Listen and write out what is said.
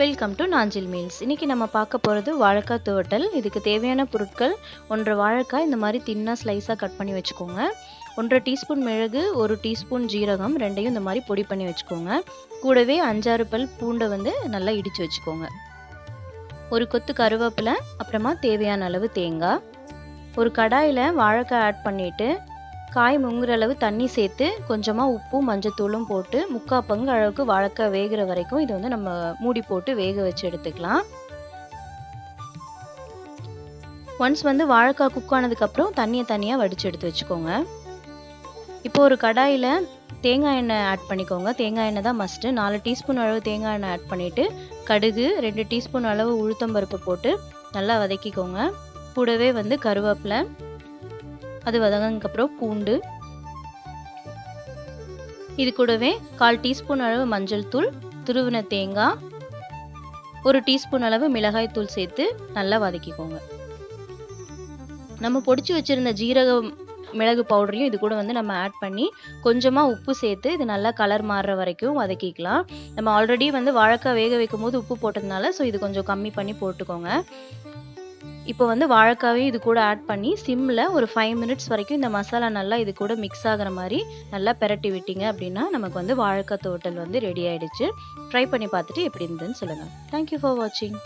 Welcome to Nanjil meals இன்றைக்கி நம்ம பார்க்க போகிறது வாழைக்காய் துவட்டல். இதுக்கு தேவையான பொருட்கள் ஒன்றரை வாழைக்காய் இந்த மாதிரி தின்னாக ஸ்லைஸாக கட் பண்ணி வச்சுக்கோங்க. ஒன்றரை டீஸ்பூன் மிளகு ஒரு டீஸ்பூன் ஜீரகம் ரெண்டையும் இந்த மாதிரி பொடி பண்ணி வச்சுக்கோங்க. கூடவே அஞ்சாறு பல் பூண்டை வந்து நல்லா இடித்து வச்சுக்கோங்க. ஒரு கொத்து கருவேப்பிலை அப்புறமா தேவையான அளவு தேங்காய். ஒரு கடாயில் வாழைக்காய் ஆட் பண்ணிவிட்டு காய் முங்குற அளவு தண்ணி சேர்த்து கொஞ்சமாக உப்பும் மஞ்சத்தூளும் போட்டு முக்கால் பங்கு அளவுக்கு வாழைக்காய் வேகிற வரைக்கும் இது வந்து நம்ம மூடி போட்டு வேக வச்சு எடுத்துக்கலாம். ஒன்ஸ் வந்து வாழைக்காய் குக் ஆனதுக்கப்புறம் தண்ணியை தனியாக வடித்து எடுத்து வச்சுக்கோங்க. இப்போ ஒரு கடாயில் தேங்காய் எண்ணெய் ஆட் பண்ணிக்கோங்க. தேங்காய் எண்ணெய் தான் மஸ்ட்டு நாலு டீஸ்பூன் அளவு தேங்காய் எண்ணெய் ஆட் பண்ணிவிட்டு கடுகு ரெண்டு டீஸ்பூன் அளவு உளுத்தம்பருப்பு போட்டு நல்லா வதக்கிக்கோங்க. கூடவே வந்து கருவேப்பிலை அது வதங்கினதுக்கப்புறம் பூண்டு. இது கூடவே கால் டீஸ்பூன் அளவு மஞ்சள் தூள் துருவின தேங்காய் ஒரு டீஸ்பூன் அளவு மிளகாய் தூள் சேர்த்து நல்லா வதக்கிக்கோங்க. நம்ம பொடிச்சு வச்சிருந்த ஜீரகம் மிளகு பவுடரையும் இது கூட வந்து நம்ம ஆட் பண்ணி கொஞ்சமாக உப்பு சேர்த்து இது நல்லா கலர் மாறுற வரைக்கும் வதக்கிக்கலாம். நம்ம ஆல்ரெடி வந்து வாழைக்காய் வேக வைக்கும் போது உப்பு போட்டதுனால ஸோ இது கொஞ்சம் கம்மி பண்ணி போட்டுக்கோங்க. இப்போ வந்து வாழைக்காவையும் இது கூட ஆட் பண்ணி சிம்மில் ஒரு ஃபைவ் மினிட்ஸ் வரைக்கும் இந்த மசாலா நல்லா இது கூட மிக்ஸ் ஆகிற மாதிரி நல்லா பெரட்டி விட்டீங்க அப்படின்னா நமக்கு வந்து வாழைக்காய் தோட்டல் வந்து ரெடி ஆயிடுச்சு. ட்ரை பண்ணி பார்த்துட்டு எப்படி இருந்ததுன்னு சொல்லுங்கள் தேங்க்யூ ஃபார் வாட்சிங்